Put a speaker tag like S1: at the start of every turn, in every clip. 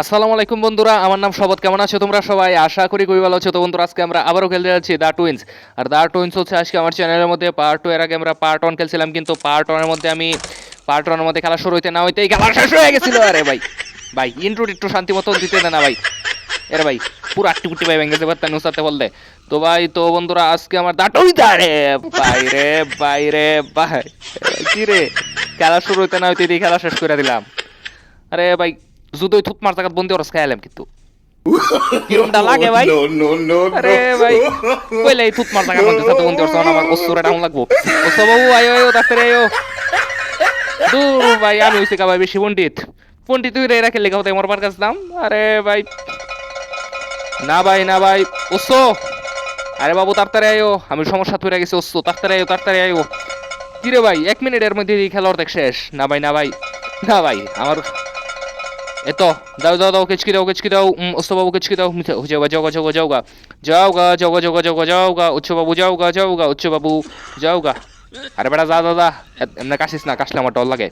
S1: আসসালামু আলাইকুম বন্ধুরা, আমার নাম শবত। কেমন আছো তোমরা সবাই? আশা করি খুবই ভালো আছো। তো বন্ধুরা, আজকে আমরা আবারও খেলতে যাচ্ছি দ্য টুইন্স। আর দ্য টুইন্স হচ্ছে আজকে আমার চ্যানেলের মধ্যে পার্ট টু এর আগে আমরা পার্ট ওয়ান খেলছিলাম, কিন্তু পার্ট ওয়ানের মধ্যে আমি পার্ট ওয়ানের মধ্যে খেলা শুরু হইতে না হইতেই খেলা শেষ হয়ে গেছিল। আরে ভাই ভাই ইন্ট্রো একটু শান্তি মতো দিতে দে না ভাই। এরে ভাই, পুরো আটটি কুটি ভাই ভেঙে যাবে তার নুসাতে বলতে তো ভাই, তো বন্ধুরা, আজকে আমার দাটুই দাঁড়ে ভাই রে ভাই রে, ভাই। কি রে, খেলা শুরু হইতে না হইতে খেলা শেষ করে দিলাম। আরে ভাই যুদই থুত মার জায়গা বন্দি ওরস খাইলাম কিন্তু। কিরমটা লাগে ভাই। আরে ভাই কইলে এই থুত মার জায়গা বন্দি সাথে বন্দি ওরস আমার অসুরে ডাউন লাগবো। ওসব বাবু আয়ো আয়ো ডাক্তার আয়ো দূর ভাই আমি হইছি কা ভাই বেশি পণ্ডিত। পণ্ডিত তুই রে রাখে লেখা হতে মরবার কাছ দাম আরে ভাই। না ভাই না ভাই। ওসো আরে বাবু তাড়াতাড়ি আয়ো আমি সমস্যা তৈরি গেছি ওসো তাড়াতাড়ি আয়ো তাড়াতাড়ি আয়ো কি রে ভাই এক মিনিটের মধ্যে এই খেলা অর্ধেক শেষ। না ভাই না ভাই। না ভাই আমার এতো দাও দাও দাও কেচকি দাও কেচকি দাও উম, ওসো বাবু কেচকি দাও মিঠে যাওগা যাওগা যাওগা যাওগা যাওগা যাওগা যাওগা যাওগা যাওগা উচ্চ বাবু যাওগা যাওগা উচ্চ বাবু যাওগা আরে বেটা যা দাদা এমনি কাশিস না কাশলে আমার ডর লাগে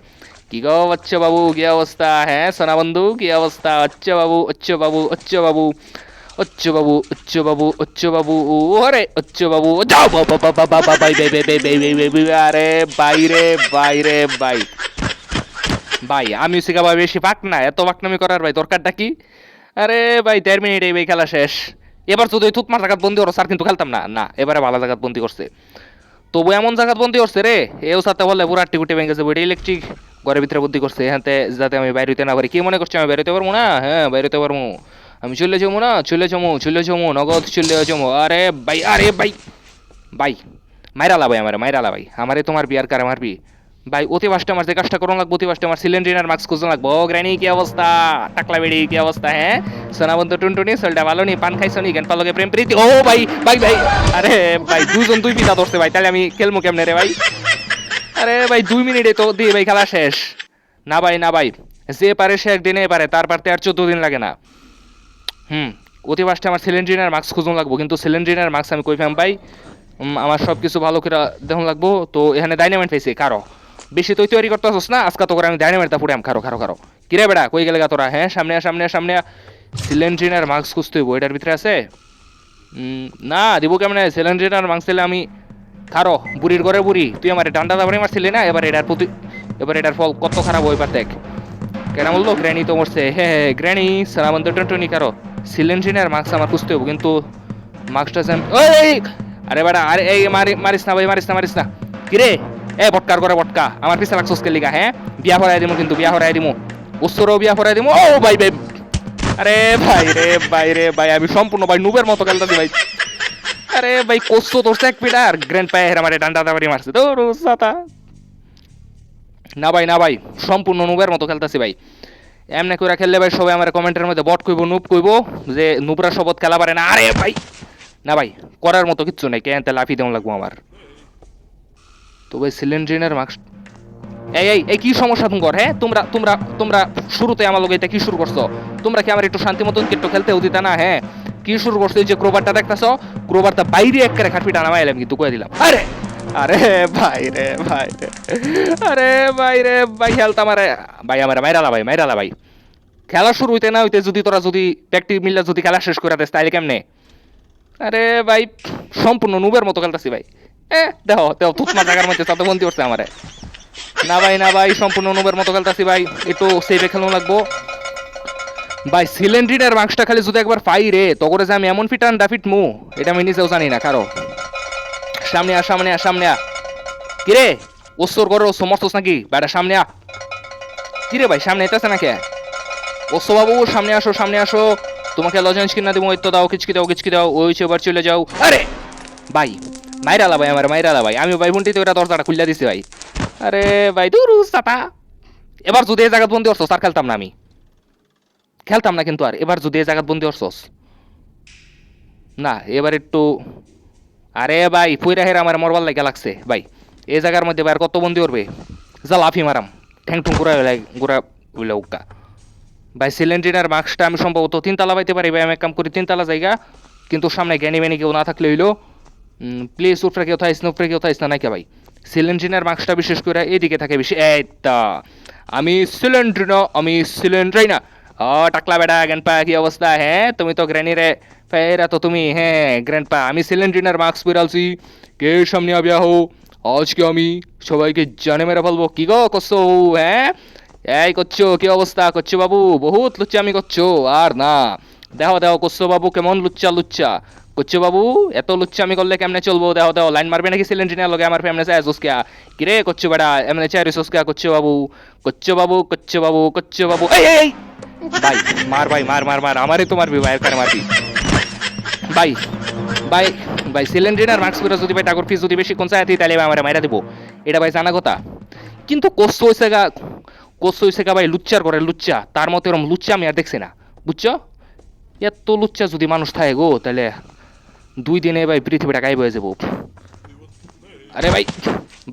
S1: কি গো উচ্চ বাবু কি অবস্থা হ্যাঁ সোনা বন্ধু কি অবস্থা উচ্চ বাবু উচ্চ বাবু উচ্চ বাবু উচ্চ বাবু উচ্চ বাবু উচ্চ বাবু ওরে উচ্চ বাবু যাও বাবা বাবা বাবা bye bye bye bye bye bye bye আরে বাইরে বাইরে বাই ভাই, আমি শিখা ভাই বেশি পাক না, এত পাকনামি করার ভাই, দরকারটা কি? আরে ভাই, দেড় মিনিট এই ভাই খেলা শেষ। এবার যদি থুত মার জায়গাত বন্দি করো স্যার কিন্তু খেলতাম না। না, এবারে ভালো জায়গাত বন্দি করছে। তবু এমন জায়গাত বন্দি করছে রে, এও সাথে বলে পুরো গুটি ভেঙে গেছে বইটা ইলেকট্রিক ঘরের ভিতরে বুদ্ধি করছে, এখানতে যাতে আমি বাইরে হইতে না পারি। কি মনে করছি, আমি বেরোতে পারব না? হ্যাঁ বেরোতে পারব। আমি চলে যাব না, চলে যাব চলে যাব, নগদ চলে যাব। আরে ভাই আরে ভাই ভাই মাইরালা ভাই আমার মাইরালা ভাই। আমারে তোমার বিয়ার কার মারবি? ভাই, অতি বাসটা আমার যে কাজটা করুন লাগবো, অতি আমার সিলিন্ডার মাস্ক খুঁজুন লাগবো। ও গ্রানি কি অবস্থা? টাকলা বেড়ি, কি অবস্থা হ্যাঁ? সোনাবন্ত টুনটুনি, সোলটা ভালো নি? পান খাইছো নি? জ্ঞান পালকে প্রেম প্রীতি। ও ভাই ভাই ভাই, আরে ভাই দুজন দুই পিতা ধরছে ভাই, তাহলে আমি খেলব কেমনে রে ভাই? আরে ভাই, দুই মিনিটে তো দিয়ে ভাই খেলা শেষ। না ভাই না ভাই, যে পারে সে একদিনে পারে, তার পারতে আর চোদ্দ দিন লাগে না। হুম, অতি বাসটা আমার সিলিন্ড্রিনার মাস্ক খুঁজুন লাগবো, কিন্তু সিলিন্ড্রিনার মাস্ক আমি কই ফাম ভাই? আমার সব কিছু ভালো করে দেখুন লাগবো, তো এখানে ডাইনামাইট পাইছে কারও? বেশি তুই তৈরি করতে আসছ না? আজকে তো করে আমি ডাইনামাইটটা পুরাম খারো খারো খারো। কিরে বেড়া কই গেলে গা তোরা? হ্যাঁ সামনে সামনে সামনে আ, সামনে সিলিন্ড্রিনার মাস্ক খুঁজতে হইব এটার ভিতরে আছে? না দিব কেমন? সিলিন্ড্রিনার মাস্ক দিলে আমি খারো বুড়ির ঘরে বুড়ি। তুই আমার ডান্ডা দাবারে মারছিলি না? এবার এটার প্রতি এবার এটার ফল কত খারাপ হইবার দেখ। কেন বলল? গ্র্যানি তো মরছে। হ্যাঁ হ্যাঁ গ্র্যানি সালামন্ত টন্টনি কারও সিলিন্ড্রিনার মাস্ক আমার খুঁজতে হইব কিন্তু মাস্কটা ওই আরে বেটা আরে এই মারি মারিস না ভাই মারিস না মারিস না। কিরে? এ বটকার করে বটকা আমার পিছে লাগছস কে লিগা হ্যাঁ? বিয়া হরাই দিমু কিন্তু, বিয়া হরাই দিমু। উস্তরও বিয়া হরাই দিমু। ও ভাই ভাই আরে ভাই রে ভাই রে ভাই আমি সম্পূর্ণ ভাই নুবের মতো খেলতেছি ভাই আরে ভাই কোসো তোর এক পিটার গ্র্যান্ড পায়ে হেরা মারে ডান্ডা দাবারি মারছে তো সাতা না ভাই না ভাই সম্পূর্ণ নুবের মতো খেলতেছি ভাই এমনি করে খেললে ভাই সবাই আমার কমেন্টের মধ্যে বট কইব, নুব কইব যে নুবরা শপথ খেলা পারে না। আরে ভাই না ভাই করার মতো কিচ্ছু নেই, কেন লাফি দেওয়া লাগবো আমার। তো সিলিন্ড্রিনের মার্কস এই এই এই, কি সমস্যা তোমার? হ্যাঁ? তোমরা তোমরা তোমরা শুরুতে আমার লগে এটা কি শুরু করছ? তোমরা কি আমার একটু শান্তি মতন একটু খেলতে দিতা না হ্যাঁ? কি শুরু করছ? যে ক্রোবারটা দেখতেছো, ক্রোবারটা বাইরে এক করে খাটপিটা নামাই এলাম কিন্তু, কয়ে দিলাম। আরে আরে ভাই রে ভাই রে, আরে ভাই রে, ভাই খেলতাম আরে ভাই আমার মাইরালা ভাই মাইরালা ভাই খেলা শুরু হইতে না হইতে যদি তোরা যদি প্র্যাকটিস মিললে যদি খেলা শেষ করে দেস, তাইলে কেমনে? আরে ভাই, সম্পূর্ণ নুবের মতো খেলতেছি ভাই। দেখো দেখো, থুতমা জায়গার মধ্যে তাতে বন্দি করছে আমারে। না ভাই না ভাই, সম্পূর্ণ নুবের মতো খেলতেছি ভাই। একটু সেভে খেলানো লাগবো। ভাই সিলিন্ড্রিডার মার্কসটা খালি যদি একবার পাই রে তো করে যে আমি এমন ফিটান ডাফিট মু, এটা আমি নিজেও জানি না, কারও। সামনে আ সামনে আ সামনে আ কিরে, ওসর করো সমস্তস নাকি? বেটা, সামনে আ কিরে ভাই, সামনে এটাছে নাকি? ওসো বাবু, সামনে আসো সামনে আসো। তোমাকে লজেন্স কিনা দেবো ওই তো দাও কিচকি দাও কিচকি দাও, ওই এবার চলে যাও। আরে! ভাই মাইরালা ভাই, আমার মাইরালা ভাই। আমি ভাই বোনটি তো এটা দরজাটা খুলে দিছি ভাই। আরে ভাই, দূর সাতা এবার যদি এই জায়গাত বন্দি করছস আর খেলতাম না আমি। খেলতাম না কিন্তু আর, এবার যদি এই জায়গাত বন্দি করছস না, এবার একটু আরে ভাই, ফুইরা হেরা আমার মরবার লাগে লাগছে, ভাই। এই জায়গার মধ্যে ভাই আর কত বন্দি করবে? যা লাফি মারাম। ঠ্যাং ঠুং ঘুরা ঘুরা উইলা উক্কা। ভাই, সিলিন্ডার, মাস্কটা আমি সম্ভবত তিনতলা পাইতে পারি ভাই। আমি এক কাম করি, তিনতলা জায়গা। কিন্তু সামনে জ্ঞানী ম্যানি কেউ না থাকলে হইল। প্লিজ উপরে কেউ থাইস না উপরে কেউ থাইস না নাকি ভাই। সিলিন্ডার মাস্কটা বিশেষ করে এদিকে থাকে বেশি। তা আমি সিলিন্ড্রি না, আমি সিলিন্ড্রাই না। ও টাকলা বেটা গ্র্যান্ডপা কি অবস্থা? হ্যাঁ তুমি তো গ্র্যানি রে ফেরা তো তুমি। হ্যাঁ গ্র্যান্ডপা, আমি সিলিন্ড্রিনার মাস্ক পরালছি। কে সামনে আবিয়া হো আজকে আমি সবাইকে জানে মেরে ফেলব। কি গো করছ? হ্যাঁ? এই করছ, কি অবস্থা? করছ বাবু? বহুত লুচ্চা আমি করছ? আর না। দেখো দেখো করছ বাবু, কেমন লুচ্চা লুচ্চা? বাবু এত লুচ্চামি করলে কেমনে চলবো? দেখো দেখো লাইন মারবে নাকি সিলিন্ড্রিনার লগে আমার ফ্যামিলি চাই সুস্কিয়া কিরে করছ বেটা এমনি চাই সুস্কিয়া করছ বাবু? করছ বাবু করছ বাবু করছ বাবু। এই এই, ভাই মার ভাই মার মার মার আমারই তো মারবি ভাই কারে মারবি। ভাই ভাই ভাই সিলিন্ডার মার্কস করে যদি ভাই টাকার ফিস যদি বেশি কোন চাই তাহলে আমার মাইরা দিব। এটা ভাই জানা কথা। কিন্তু কোস্ত হয়েছে গা কোস্ত হয়েছে গা ভাই লুচ্চার করে লুচ্চা। তার মতো এরকম লুচ্চা আমি আর দেখছি না। বুঝছ? এত লুচ্চা যদি মানুষ থাকে গো তাহলে দুই দিনে ভাই পৃথিবীটা গাইব হয়ে যাব। আরে ভাই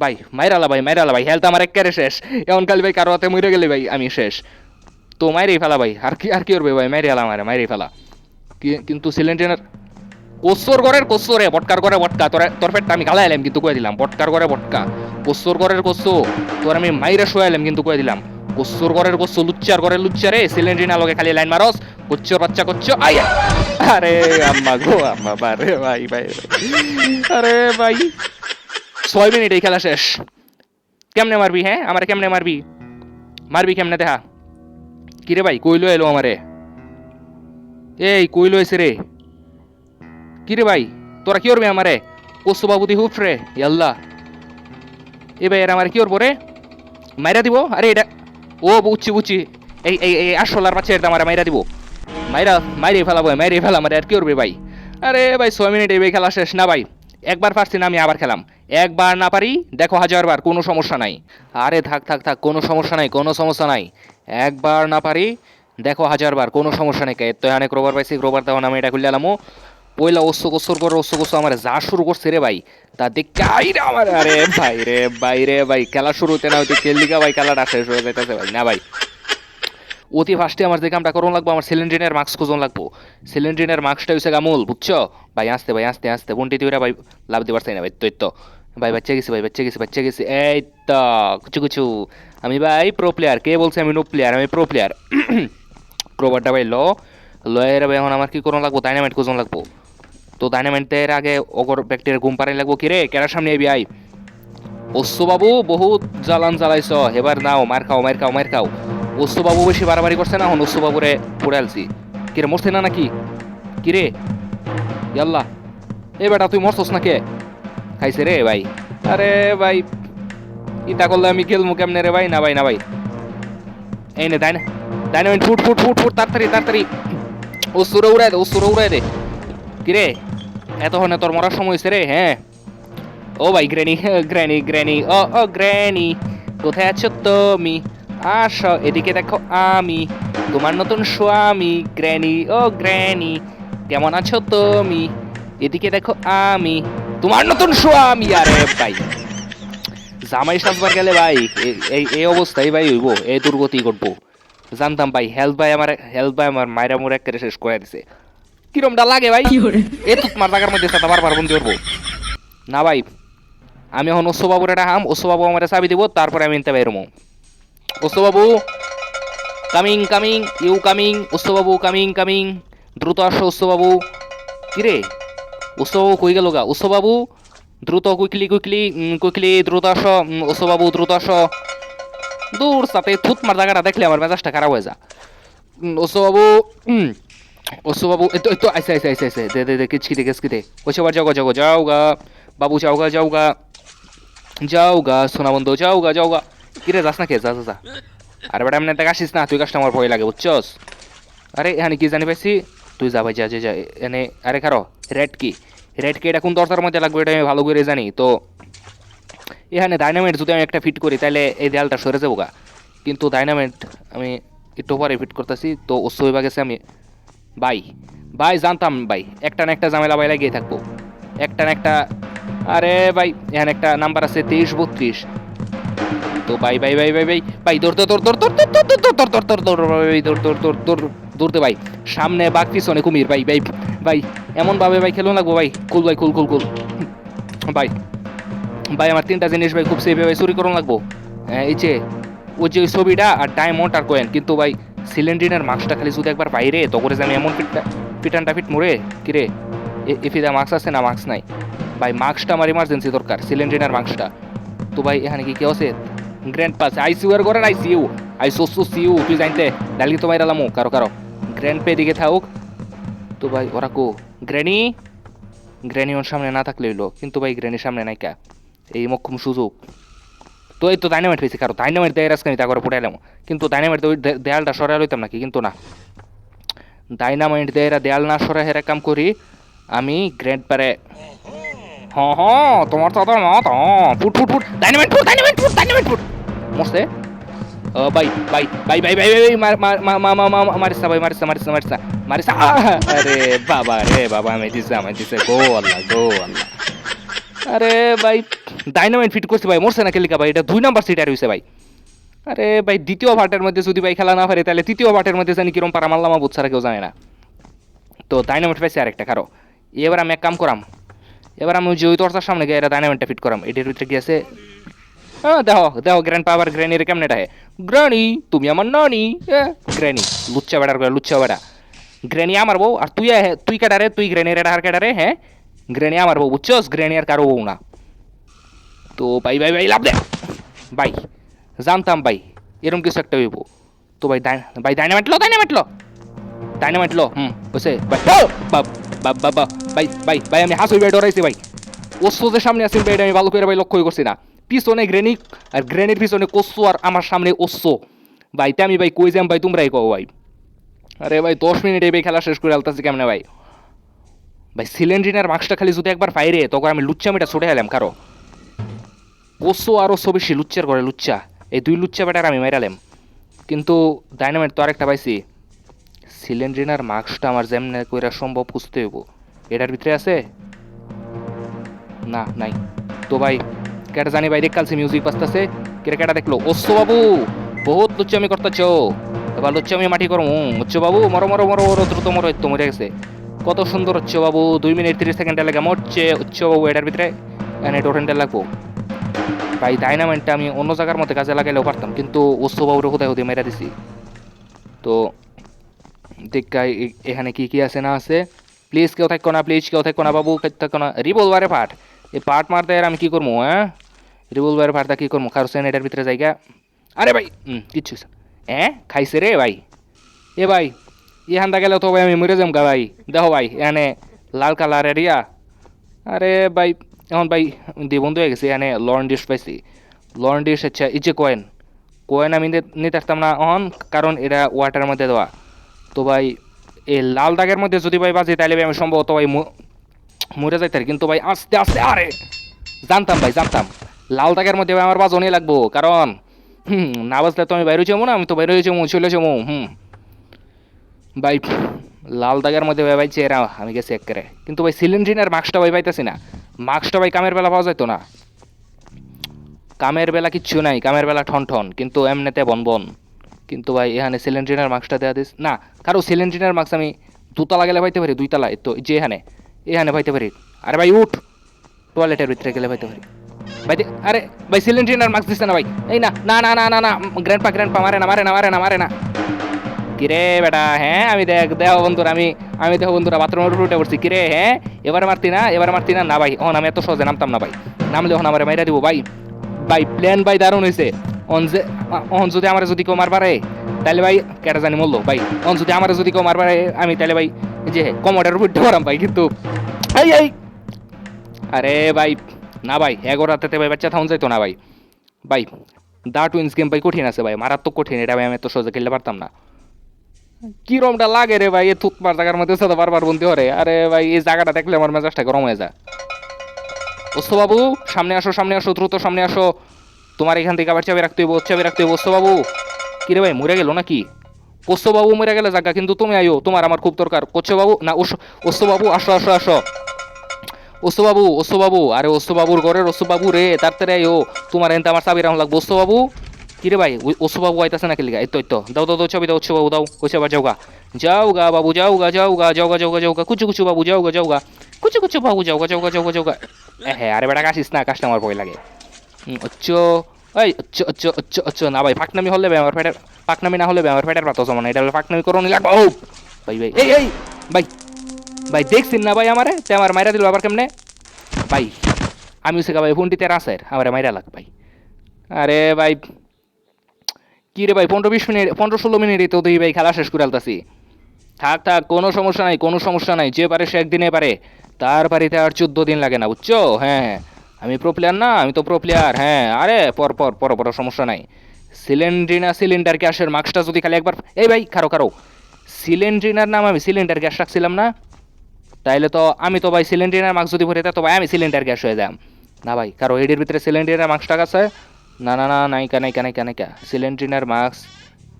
S1: ভাই মাইরালা ভাই মাইরালা ভাই হেলথ আমার একেবারে শেষ। এমন কাল ভাই কারও হাতে মরে গেলে ভাই আমি শেষ। তো মাইরেই ফেলা ভাই, আর কি আর কি করবে ভাই? মাইরে এলাম আরে মাইরেই ফেলা। কিন্তু সিলিন্ডার কোসর ঘরের কোসরে বটকার ঘরে বটকা তোর তোর পেটটা আমি গালা এলাম কিন্তু কয়ে দিলাম। বটকার ঘরে বটকা কোসর ঘরের কোসো, তোর আমি মাইরে শোয়া এলাম কিন্তু কয়ে দিলাম। কোসর ঘরের কোসো লুচ্চার ঘরের লুচ্চা রে সিলিন্ডার লগে খালি লাইন মারস, কোচ্চর বাচ্চা কোচ্চ আয়। আরে আম্মা গো, আম্মা বারে ভাই ভাই আরে ভাই। ছয় মিনিট এই খেলা শেষ। কেমনে মারবি হ্যাঁ? আমার কেমনে মারবি? মারবি কেমনে দেখা? কিরে ভাই কইলো এলো আমারে? এই কইলো এসে রে? কিরে ভাই, তোরা কি করবি আমারে? কসু হুফ রে, ইয়াল্লা। এ ভাই, এর আমার কি করব রে? মাইরা দিব? আরে এটা ও বুঝছি বুঝছি এই এই এই আসলার বাচ্চা এটা আমার মাইরা দিব। মাইরা মাইরে ফেলাবো মাইরে ফেলা আমার আর কি করবে ভাই? আরে ভাই, ছয় মিনিট এই খেলা শেষ না ভাই। একবার পারছি না, আমি আবার খেলাম। একবার না পারি, দেখো হাজারবার, কোনো সমস্যা নাই। আরে থাক থাক থাক, কোনো সমস্যা নাই, কোনো সমস্যা নাই। একবার না পারি, দেখো হাজারবার, কোনো সমস্যা নেই। কে তো অনেক রোবার পাইছি, রোবার তখন আমি এটা খুললে আলামো পয়লা ওসো গোসর করে ওসো গোসো আমার যা শুরু করছে রে ভাই তা আই আমার, আরে ভাই রে ভাই রে ভাই, খেলা শুরুতে না হইতে খেললিকা ভাই, খেলাটা শেষ হয়ে যাইতেছে ভাই, না ভাই। অতি ফার্স্টে আমার যে কামটা করুন লাগবো, আমার সিলিন্ড্রিনের মার্কস খুঁজন লাগবো। সিলিন্ড্রিনের মার্কসটা হইছে গামুল বুঝছ? ভাই, আসতে ভাই, আসতে আসতে বন্টি তুইরা ভাই, লাভ দিবার চাই না ভাই, তুই তো। ভাই, বাচ্চা গেছে ভাই, বাচ্চা গেছে বাচ্চা গেছে, এই তো, কুচু কুচু। আমি ভাই প্রো প্লেয়ার কে বলছে আমি নো প্লেয়ার আমি প্রো প্লেয়ার ক্রোবারটা ভাই ল লয়ের ভাই, এখন আমার কি করুন লাগবো ডাইনামাইট খুঁজন লাগবো। তো ডাইনামাইটের আগে ওগর ব্যাকটেরিয়া ঘুম পাড়াই লাগবো কিরে কেরার সামনে এবি আই অশ্ব বাবু, বহুত জ্বালান জ্বালাইছ। এবার নাও, মার খাও মার খাও মার খাও। বাবু বেশি বাড়াবাড়ি করছে না, এখন অশ্ব বাবুরে পড়ে আলছি কিরে মরছে না নাকি? কিরে ইয়াল্লা। এ বেটা, তুই মরছস না কে খাইছে রে ভাই। আরে ভাই, ইটা করলে আমি খেলব কেমনে রে ভাই? না ভাই না ভাই। এই নে ডাইনা ডাইনামাইট ফুট ফুট ফুট ফুট, তাড়াতাড়ি তাড়াতাড়ি। অসুরে উড়াই দে অসুরে উড়াই দে। কিরে? এতক্ষণে তোর মরার সময় হয়েছে রে হ্যাঁ? ও ভাই, গ্র্যানি গ্র্যানি গ্র্যানি, ও ও, গ্র্যানি, কোথায় আছো তুমি? আসো, এদিকে দেখো আমি, তোমার নতুন স্বামী, গ্র্যানি, ও, গ্র্যানি, কেমন আছো তুমি? এদিকে দেখো আমি, তোমার নতুন স্বামী, আরে ভাই। জামাই সাজবার গেলে ভাই এই এই অবস্থায় ভাই হইব, এই দুর্গতি ঘটবো। জানতাম ভাই হেলথ ভাই আমার হেলথ ভাই আমার মায়েরা মোর শেষ করে দিছে। কিরমটা লাগে ভাই? এ তো তোমার জায়গার মধ্যে সাথে বারবার বন্দি করব। না ভাই আমি এখন ওসবাবুর একটা হাম ওসবাবু আমার চাবি দিব তারপরে আমি নিতে বেরোবো ওসবাবু কামিং কামিং ইউ কামিং ওসবাবু কামিং কামিং দ্রুত আসো ওসবাবু কিরে? ওসবাবু কই গেল গা? ওসবাবু দ্রুত কুইকলি কুইকলি কুইকলি দ্রুত আসো। ওসবাবু দ্রুত আসো। দূর সাথে থুত মার জায়গাটা দেখলে আমার মেজাজটা খারাপ হয়ে যা। ওসবাবু এতো এতো আইসে আইসে আইসে আইসে, দে দে দে কিচকিতে কিচকিতে ওসে বার যাও গা যাও গা যাও গা। বাবু, যাও গা যাও গা। যাও গা সোনা বন্ধু যাও গা যাও গা। কিরে, যাস না কে? যা যা আরে বেটা এমনি দেখ আসিস না, তুই কাজটা আমার ভয় লাগে, বুঝছস? আরে, এখানে কি জানি পাইছি? তুই যা ভাই, যা যা এনে, আরে খারো রেড কি রেড কি এটা কোন দরজার মধ্যে লাগবে, এটা আমি ভালো করে জানি। তো, এখানে ডাইনামাইট যদি আমি একটা ফিট করি তাহলে এই দেয়ালটা সরে যাব গা। কিন্তু ডাইনামাইট আমি একটু পরে ফিট করতেছি, তো ওসব হয়ে গেছে আমি। ভাই ভাই জানতাম ভাই একটা না একটা ঝামেলা ভাই লাগিয়ে থাকব একটা না একটা আরে ভাই এখানে একটা নাম্বার আছে তেইশ বত্রিশ তো ভাই ভাই ভাই ভাই ভাই ভাই দৌড় দৌড় দৌড় দৌড় দৌড় দৌড় দৌড় দৌড় দৌড় দৌড় ভাই দৌড় দৌড় দৌড় দৌড় দৌড়তে ভাই সামনে বাঘ পিছনে কুমির ভাই ভাই ভাই এমন ভাবে ভাই খেলো লাগবো ভাই কুল ভাই কুল কুল কুল ভাই ভাই আমার তিনটা জিনিস ভাই খুব সেফে ভাই চুরি করুন লাগবো হ্যাঁ, এই যে ওই যে ছবিটা আর ডায়মন্ড আর কয়েন কিন্তু ভাই সিলিন্ড্রিনের মাস্কটা খালি শুধু একবার বাইরে তো করে আমি এমন পিটটা পিটানটা পিট মোড়ে, কিরে? এফিদা মাস্ক আছে না মাস্ক নাই? ভাই, মাস্কটা আমার ইমার্জেন্সি দরকার, সিলিন্ড্রিনের মাস্কটা। তো ভাই, এখানে কি কেউ আছে? গ্র্যান্ড পাস আই আইসিউ এর করে আইসিউ আই সোসু সিউ তুই জানতে ডালি তো মাইরালামু কারও কারও। গ্র্যান্ড পে দিকে থাকুক। তো ভাই, ওরা কো? গ্র্যানি গ্র্যানি ওর সামনে না থাকলে হইল কিন্তু ভাই গ্র্যানির সামনে নাই কা। এই মক্ষম সুযোগ। তো এই তো ডাইনামাইট পেয়েছি কারও। ডাইনামাইট দেয় রাজকানি তা করে ফুটাইলাম কিন্তু ডাইনামাইট ওই দেয়ালটা সরাই লইতাম নাকি? কিন্তু না। ডাইনামাইট দেয় দেয়াল না সরাই হেরা কাম করি, আমি গ্র্যান্ড পারে হ হ, তোমার তো আদার মত ফুট ফুট ফুট ডাইনামাইট ফুট ডাইনামাইট ফুট ডাইনামাইট ফুট। মস্তে ও ভাই ভাই ভাই ভাই ভাই ভাই মার মার মা মা মা মারিসা ভাই মারিসা মারিসা মারিসা মারিসা আরে বাবা রে, বাবা, আমি দিছে আমি দিছে গো আল্লাহ গো আল্লাহ আরে ভাই। ডাইনামাইট ফিট করছে ভাই, মরছে না কেলিকা ভাই, এটা দুই নাম্বার সিটার হয়েছে ভাই। আরে ভাই, দ্বিতীয় ভাটের মধ্যে যদি ভাই খেলা না পারে, তাহলে তৃতীয় ভাটের মধ্যে জানি কিরম পারা মাল্লামা বুঝ ছাড়া কেউ জানে না। তো ডাইনামাইট পাইছে আরেকটা কারও এবার আমি এক কাম করাম। এবার আমি যে ওই দরজার সামনে গিয়ে এটা ডাইনামাইটটা ফিট করাম। এটার ভিতরে আছে? হ্যাঁ দেখো দেখো গ্র্যান্ড পাওয়ার গ্র্যানির কেমন এটা গ্রানি তুমি আমার নানি গ্র্যানি লুচ্চা বেড়ার করে বেড়া। গ্র্যানি আমার বউ, আর তুই তুই কেডারে তুই গ্র্যানির এটা আর কেডারে হ্যাঁ? গ্র্যানি আমার বউ বুঝছস গ্র্যানি আর কারও বউ না তো ভাই ভাই ভাই লাভ দে ভাই জানতাম ভাই এরকম কিছু একটা হইব তো ভাই ডাই- ভাই ডাইনামাইট লো ডাইনামাইট লো ডাইনামাইট লো হুম বুঝছে ভাই ভাই ভাই ভাই আমি হাসুই ভাই ডরাইছি ভাই ওসো যে সামনে আছেন ভাই আমি ভালো করে ভাই লক্ষ্যই করছি না পিছনে গ্রেনি আর গ্রেনির পিছনে কোসো আর আমার সামনে ওসো ভাই তে আমি ভাই কই যাম ভাই তোমরাই কও ভাই আরে ভাই দশ মিনিটে ভাই খেলা শেষ করে আলতাছি কেমনে ভাই ভাই, সিলিন্ড্রিনার মাস্কটা খালি যদি একবার পাইরে তখন আমি লুচ্চামিটা ছুটে এলাম, কারও। ওসো আর ওসো বেশি লুচ্চার করে, লুচ্চা। এই দুই লুচ্চা বেটার আমি মেরালাম কিন্তু ডাইনামাইট তো আরেকটা পাইছি। সিলিন্ড্রিনার মাস্কটা আমার যেমনে কইরা সম্ভব খুঁজতে হইব। এটার ভিতরে আছে? না, নাই। তো ভাই কেটা জানি ভাই দেখালছি মিউজিক বাজতেছে। কেটে কেটা দেখল, ওসো বাবু, বহুত লুচ্চামি করতেছ। এবার লুচ্চামি মাটি করো হচ্ছে বাবু? মরো মরো মরো মরো, দ্রুত মরো তো মরে গেছে। কত সুন্দর হচ্ছে বাবু দুই মিনিট তিরিশ সেকেন্ডে লাগে মরছে হচ্ছে বাবু এটার ভিতরে এনে টোটেনটা লাগবো। ভাই ডাইনামাইটটা আমি অন্য জায়গার মধ্যে কাজে লাগাইলেও পারতাম, কিন্তু ওসো বাবুরে কোথায় কোথায় মেরা দিছি। তো দেখাই এখানে কি কি আছে না আছে? প্লিজ কেউ থাকো না প্লিজ কেউ থাকো না, বাবু থাকো না। রিভলভারে পাঠ। এই পাঠ মারতে আর আমি কি করব হ্যাঁ? রিভলভারে পাঠটা কি করব? খারসেন এটার ভিতরে জায়গা? আরে ভাই হুম কিচ্ছু হ্যাঁ খাইছে রে ভাই। এ ভাই এখানটা গেলে তো ভাই আমি মরে যাম গা ভাই। দেখো ভাই, এখানে লাল কালার এরিয়া। আরে ভাই, এখন ভাই দিয়ে বন্ধু হয়ে গেছে, এখানে লর্ন ডিশ পাইছি। লর্ন ডিশ আচ্ছা যে কয়েন কয়েন আমি নিতে- পারতাম না অন কারণ এটা ওয়াটারের মধ্যে দেওয়া। তো ভাই, এই লাল দাগের মধ্যে যদি ভাই বাজি তাহলে ভাই আমি সম্ভবত ভাই মরে যাইতে পারি। কিন্তু ভাই আস্তে আস্তে, আরে! জানতাম ভাই, জানতাম। লাল দাগের মধ্যে ভাই আমার বাজনই লাগবো, কারণ, হুম, না বাজলে তো আমি বাইরে যাব না, আমি তো বাইরে যাব চলে যাব হুম। ভাই, লাল দাগের মধ্যে ভাই ভাই চেহারা, আমি গেছি এক করে কিন্তু ভাই সিলিন্ড্রিনের মাস্কটা ভাই পাইতেছি না। মাস্কটা ভাই কামের বেলা পাওয়া যাইতো না। কামের বেলা কিচ্ছু নাই, কামের বেলা ঠন ঠন, কিন্তু এমনিতে বন বন। কিন্তু ভাই, এখানে সিলিন্ড্রিনার মাস্কটা দেওয়া দিস না, কারও সিলিন্ড্রিনার মাস্ক আমি দুতলা গেলে পাইতে পারি দুইতলা তো যে এখানে এখানে পাইতে পারি। আরে ভাই, উঠ! টয়লেটের ভিতরে গেলে পাইতে পারি। ভাই আরে, ভাই সিলিন্ড্রিনার মাস্ক দিচ্ছে না ভাই। এই না না না না না না গ্র্যান্ড পা গ্র্যান্ড পা মারে না মারে না মারে না মারে না। কিরে বেটা হ্যাঁ? আমি দেখ দেহ বন্ধুরা, আমি আমি দেহ বন্ধুরা বাথরুমের উঠে পড়ছি। কিরে হ্যাঁ? এবার মারতি না, এবার মারতি না? না ভাই, অন, আমি এত সহজে নামতাম না ভাই। নামলে ওখানে আমার মাইরা দিব ভাই। ভাই প্ল্যান ভাই দারুণ হয়েছে অন যে, অন যদি আমার যদি কেউ মারবারে তাহলে ভাই কেটা জানি মরলো ভাই। অন যদি আমার যদি কেউ মারবারে, আমি তাহলে ভাই যে, কমোডের উপর ঢোরাম ভাই কিন্তু। আরে ভাই, না ভাই এগারোটাতে ভাই বাচ্চা থাউন যাইতো না ভাই। ভাই, দা টুইন্স গেম ভাই কঠিন আছে ভাই, মারাত্মক কঠিন, এটা ভাই আমি এত সহজে খেলতে পারতাম না। কিরমটা লাগে রে ভাই এ থুতমার জায়গার মধ্যে সাথে বারবার বন্দি হরে আরে ভাই, এই জায়গাটা দেখলে আমার মেজাজটা গরম হয়ে যায়। ওস্তো বাবু সামনে আসো সামনে আসো, দ্রুত সামনে আসো। তোমার এখান থেকে আবার চাবি রাখতে হইব, চাবি রাখতে হইব ওস্তো বাবু কি রে ভাই, মরে গেল নাকি? ওস্তো বাবু মরে গেলে জায়গা কিন্তু তুমি আইও, তোমার আমার খুব দরকার। কোচ্ছ বাবু না, ওস- ওস্তো বাবু আসো আসো আসো। ওস্তো বাবু ওস্তো বাবু আরে ওস্তো বাবুর ঘরের ওস্তো বাবু রে, তাড়াতাড়ি আইও। তোমার এনতে আমার চাবি রাখুন লাগবো। ওস্তো বাবু কি রে ভাই ওই ওস্তো বাবু আইতাছে না কেলিগা এই তো তো। দাও দাও দাও চাবি দাও বাবু, দাও কইছে আবার যাওগা। যাওগা বাবু, যাওগা যাওগা যাওগা যাওগা যাওগা, কুচু কুচু বাবু, যাওগা যাওগা। কুচু কুচু বাবু, যাওগা যাওগা যাওগা যাওগা। হ্যাঁ আরে বেটা, কাশিস না কাশটা আমার ভয় লাগে। অচ্চ, এই, অচ্চ অচ্চ অচ্চ অচ্চ। না ভাই, ফাঁকনামি হলে ভাই আমার পেটের পাকনামি না হলে ভাই আমার পেটের পাতো জমা না এটা পাকনামি করো নি লাগবে। ও ভাই ভাই, এই এই, ভাই ভাই দেখছিন না ভাই আমারে? তে আমার মাইরা দিল আবার কেমনে? ভাই, আমি হচ্ছে ভাই ফোনটিতে রাসের। আমার মাইরা লাগ, ভাই। আরে ভাই কি রে ভাই, পনেরো বিশ মিনিট, পনেরো ষোলো মিনিটই তো তুই ভাই খেলা শেষ করে আলতাছি। থাক থাক, কোনো সমস্যা নাই, কোনো সমস্যা নাই, যে পারে সে একদিনে পারে। তার বাড়িতে আর চোদ্দ দিন লাগে না, বুঝছ? হ্যাঁ আমি প্রো প্লেয়ার না, আমি তো প্রো প্লেয়ার হ্যাঁ। আরে, পর পর পর পর, সমস্যা নাই। সিলিন্ড্রিনা সিলিন্ডার গ্যাসের মার্কসটা যদি খালি একবার এই ভাই, খারো খারো। সিলিন্ড্রিনার নাম আমি সিলিন্ডার গ্যাস রাখছিলাম না। তাইলে তো আমি তো ভাই সিলিন্ডারের মার্কস যদি ভরে তো ভাই, আমি সিলিন্ডার গ্যাস হয়ে যাম। না ভাই কারও এডির ভিতরে সিলিন্ডারের মার্কসটা আছে। না না না নাইকা নাইকা নাইকা নাইকা সিলিন্ড্রিনার মাস্ক,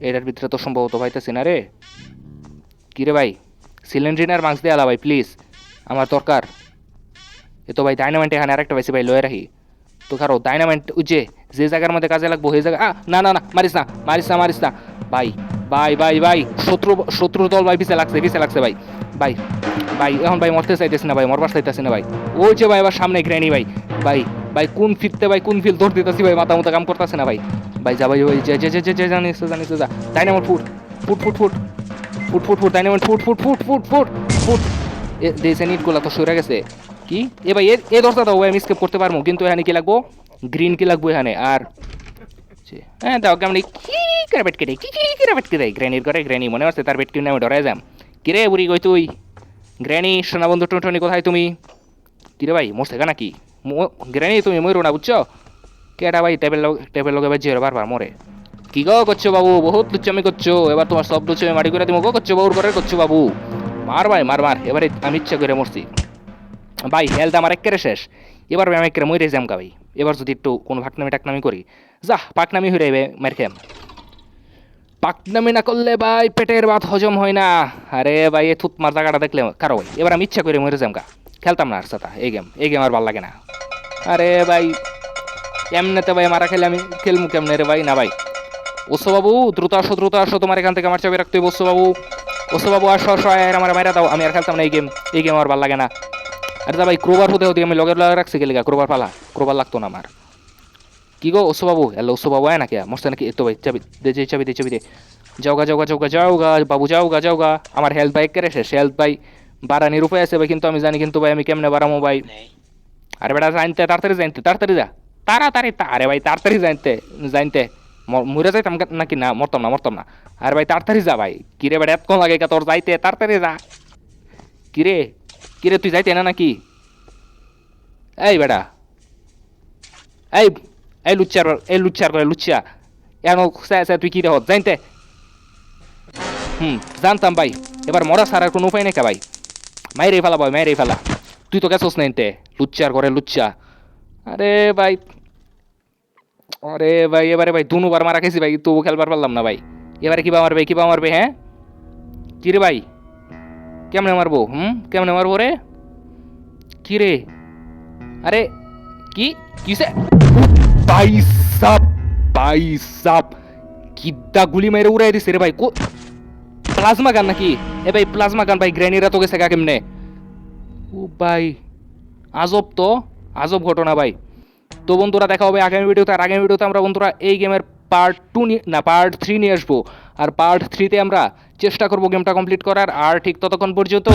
S1: এটার ভিতরে তো সম্ভবত পাইতেছি না রে। কি রে ভাই, সিলিন্ড্রিনার মার্কস দিয়ে আলা ভাই প্লিজ আমার দরকার। এ তো ভাই ডাইনামাইন্ট এখানে আরেকটা বেশি ভাই, লয়ে রাখি। তো কারও ডাইনামাইন্ট উজ্জে যে জায়গার মধ্যে কাজে লাগবো, সেই জায়গা না না না, মারিস না মারিস না মারিস না। ভাই ভাই ভাই ভাই, শত্রু শত্রু দল ভাই, পিছে লাগছে পিছে লাগছে ভাই। ভাই ভাই, এখন ভাই মরতে চাইতেছি না ভাই, মরবার চাইতেছি না ভাই। ওই যে ভাই, আবার সামনে গ্রেনি ভাই। ভাই ভাই কোন ফিরতে ভাই কোন ফিল দৌড় দিতেছি ভাই মাথা মতো কাম করতেছে না ভাই। ভাই যা ভাই ওই যে যে যে যে জানিস তো, জানিস তো, যা। ডাইনামাইট ফুট? ফুট ফুট ফুট। ফুট ফুট ফুট ডাইনামাইট ফুট ফুট ফুট ফুট ফুট ফুট। দেশে নিটগুলা তো সরে গেছে। কি? এ ভাই এ- এ দশটা দাও ভাই আমি স্কেপ করতে পারব কিন্তু এখানে কি লাগবো? গ্রিন কি লাগবো এখানে? আর হ্যাঁ দাও কেমন কি করে বেটকে দেয়? কি কি করে বেটকে দেয়? করে গ্র্যানি মনে আছে তার বেটকে আমি ডরাই যাম। কিরে বুড়ি কই তুই? গ্র্যানি সোনা বন্ধু টুনটুনি কোথায় তুমি? কিরে ভাই মোর গা নাকি? গ্র্যানি তুমি ময়ূর না বুঝছ কেটা ভাই টেবিল টেবিল লগে বাজিয়ে বারবার মরে কি গো করছ বাবু? বহুত লুচ্চামি করছ এবার তোমার সব লুচ্চামি মাটি করে তুমি গো করছ বাবুর করে করছ বাবু মার ভাই মার মার এবারে আমি ইচ্ছা করে মরছি ভাই হেলথ আমার একেবারে শেষ। এবার আমি একেবারে মরে যাম গা ভাই এবার যদি একটু কোনো ভাকনামি টাকনামি করি যা পাকনামি হয়ে যাবে মার খেম। পাকনামি না করলে ভাই পেটের ভাত হজম হয় না। আরে ভাই এ থুত মার জায়গাটা দেখলে কারও ভাই এবার আমি ইচ্ছা করে মরে যাম গা। খেলতাম না আর এই গেম এই গেম আর ভালো লাগে না। আরে ভাই, এমনিতে ভাই মারা খেলে আমি খেলমু কেমনে রে ভাই? না ভাই। ওসো বাবু, দ্রুত আসো দ্রুত আসো, তোমার এখান থেকে আমার চাবি রাখতে হবে ওসো বাবু। ওসো বাবু, আসো আসো আর আমার মারা দাও, আমি আর খেলতাম না, এই গেম এই গেম আমার ভালো লাগে না। আরে দা ভাই, ক্রোবার হতে হতে আমি লগের লগে রাখছি গেলে ক্রোবার পালা, ক্রোবার লাগতো না আমার। কি গো ওসো বাবু? হ্যালো ওসো বাবু, আয় না কে মস্ত নাকি তো ভাই, চাবি দে যে চাবি দে চাবি দে। যাওগা যাওগা যাওগা যাওগা, বাবু, যাওগা যাওগা। আমার হেলথ বাইক করে শেষ হেলথ ভাই। বাড়ানির উপায় আছে ভাই কিন্তু আমি জানি কিন্তু ভাই আমি কেমনে বাড়ামো ভাই? আরে বেটা জানতে তাড়াতাড়ি জানতে তাড়াতাড়ি যা। তাড়াতাড়ি তা আরে ভাই তাড়াতাড়ি জানতে জানতে। মরে যাইতাম নাকি না মরতাম না মরতাম না। আরে ভাই তাড়াতাড়ি যা ভাই। কিরে বেটা এতক্ষণ লাগে তোর যাইতে তাড়াতাড়ি যা। কিরে কিরে তুই যাইতে না নাকি? এই বেটা। এই এই লুচ্চার এই লুচ্চার করে লুচ্চা। এখন তুই কি রে হত জানতে। হুম জানতাম ভাই। এবার মরা সারার কোনো উপায় নেই কা ভাই। মাইরে ফেলা ভাই মাইরে ফেলা। তুই তো গেছোস না এনতে। লুচ্চার করে লুচ্চা। আরে ভাই। আরে ভাই, এবারে ভাই দুনুবার মারা খেয়েছি ভাই তবু খেলবার পারলাম না ভাই। এবারে কিবা মারবে কিবা মারবে হ্যাঁ? কি রে ভাই? কেমনে মারবো, হুম? কেমনে মারবো রে? কি রে আরে, কি? কিসে? ভাই সাপ ভাই সাপ কিদ্দা গুলি মেরে উড়াই দিছে রে ভাই, কো প্লাজমা গান নাকি? এ ভাই প্লাজমা গান ভাই গ্রেনিরা তো গেছে গা কেমনে? ও ভাই, আজব তো, আজব ঘটনা ভাই। তো বন্ধুরা, দেখা হবে আগামী ভিডিওতে আর আগামী ভিডিওতে আমরা বন্ধুরা এই গেমের পার্ট টু নিয়ে না পার্ট থ্রি নিয়ে আসব। আর পার্ট থ্রিতে আমরা চেষ্টা করব গেমটা কমপ্লিট করার। আর ঠিক ততক্ষণ পর্যন্ত